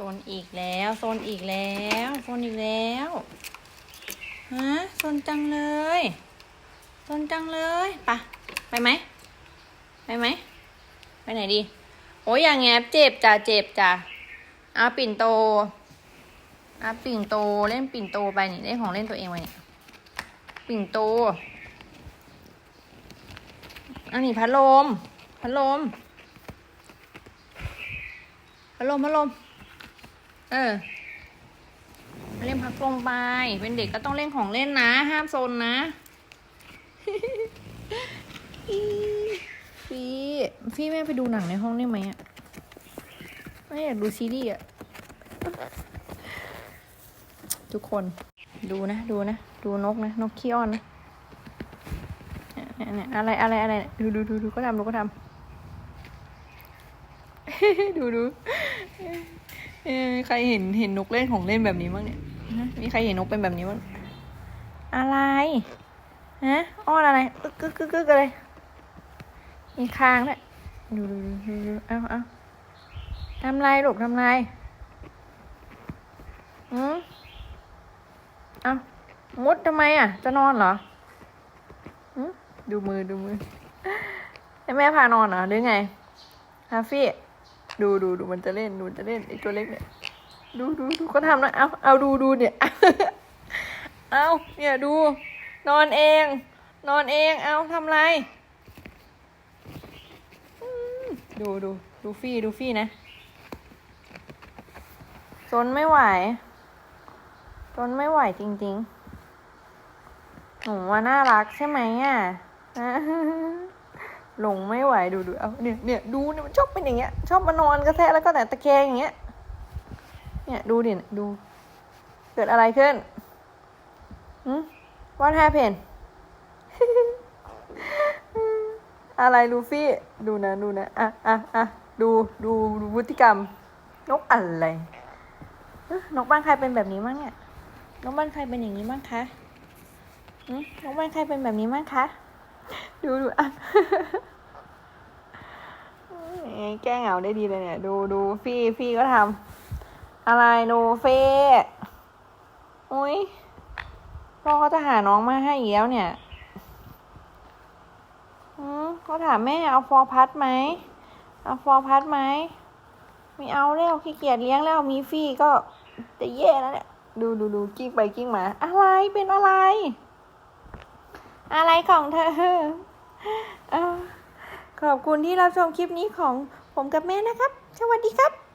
ซนอีกแล้วโซนอีกแล้วโซนอีกแล้วฮะโซนจังเลยโซนจังเลยไปะไปไหมไปไหมไปไหนดี โอ้ยอย่างแงบเจ็บจ้ะเจ็บจ้ะเอาปิ่นโตเอาปิ่นโตเล่นปิ่นโตไปนี่เล่นของเล่นตัวเองไปนี่ปิ่นโตอันนี้พัดลมพัดลมพัดลมพัดลม เออเล่นพักลงไป เป็นเด็กก็ต้องเล่นของเล่นนะ ห้ามโซนนะฟีฟีแม่ไปดูหนังในห้องได้ไหมอะไม่อยากดูซีรีส์อะทุกคนดูนะ ดูนะ ดูนกนะ นกขี้อ้อนนะเนี่ยเนี่ยอะไรอะไรอะไรดูดูดูดูก็ทำดูก็ทำดูดู เออใครเห็นเห็นนกเล่นของเล่นแบบนี้บ้างเนี่ยฮะมีใครเห็นนกเป็นแบบนี้บ้างอะไรฮะอ้อนอะไรอึกกึกกึกกึกอะไรมีคางด้วยดูดูดูดูดูเอาเอาทำไรลูกทำไรอืมเอามุดทำไมอะ จะนอนเหรออืมดูมือดูมือให้แม่พานอนเหรอหรือไงฮาฟี่ ดูดูดูมันจะเล่นดูมันจะเล่นไอตัวเล็กเนี่ย ดูดูดูก็ทำนะเอาเอาดูดูเนี่ย เอาเนี่ยดู นอนเอง นอนเองเอาทำไร ดูดูดูฟี่ดูฟี่นะจนไม่ไหวจนไม่ไหวจริงๆหนูว่าน่ารักใช่ไหมอะ หลงไม่ไหวดูดูเอาเนี่ยเนี่ยดูเนี่ยมันชอบเป็นอย่างเงี้ย ชอบมานอนกระแทกแล้วก็แต่ตะแคงอย่างเงี้ย เนี่ยดูดิดู เกิดอะไรขึ้นหืม What happened อะไรลูฟี่ ดูนะดูนะอะอะอะดูดูดูพฤติกรรม นกอะไรนกบ้านใครเป็นแบบนี้บ้งเนี่ยนกบ้านใครเป็นอย่างนี้บ้งคะหืมนกบ้านใครเป็นแบบนี้บ้งคะ ดูดูอะแก้เหงาได้ดีเลยเนี่ย ดูดูฟี่ฟี่ก็ทำอะไรโนเฟ่อุ้ยพ่อเขาจะหาน้องมาให้อีกแล้วเนี่ยอืมเขาถามแม่เอาฟอร์พัดไหมเอาฟอร์พัดไหมม่เอาแล้วขี้เกียจเลี้ยงแล้วมีฟี่ก็จะแย่แล้วเนี่ยดูดูดูกิ้งไปกิ้งมา อะไรเป็นอะไร อะไรของเธอ ขอบคุณที่รับชมคลิปนี้ของผมกับแม่นะครับ สวัสดีครับ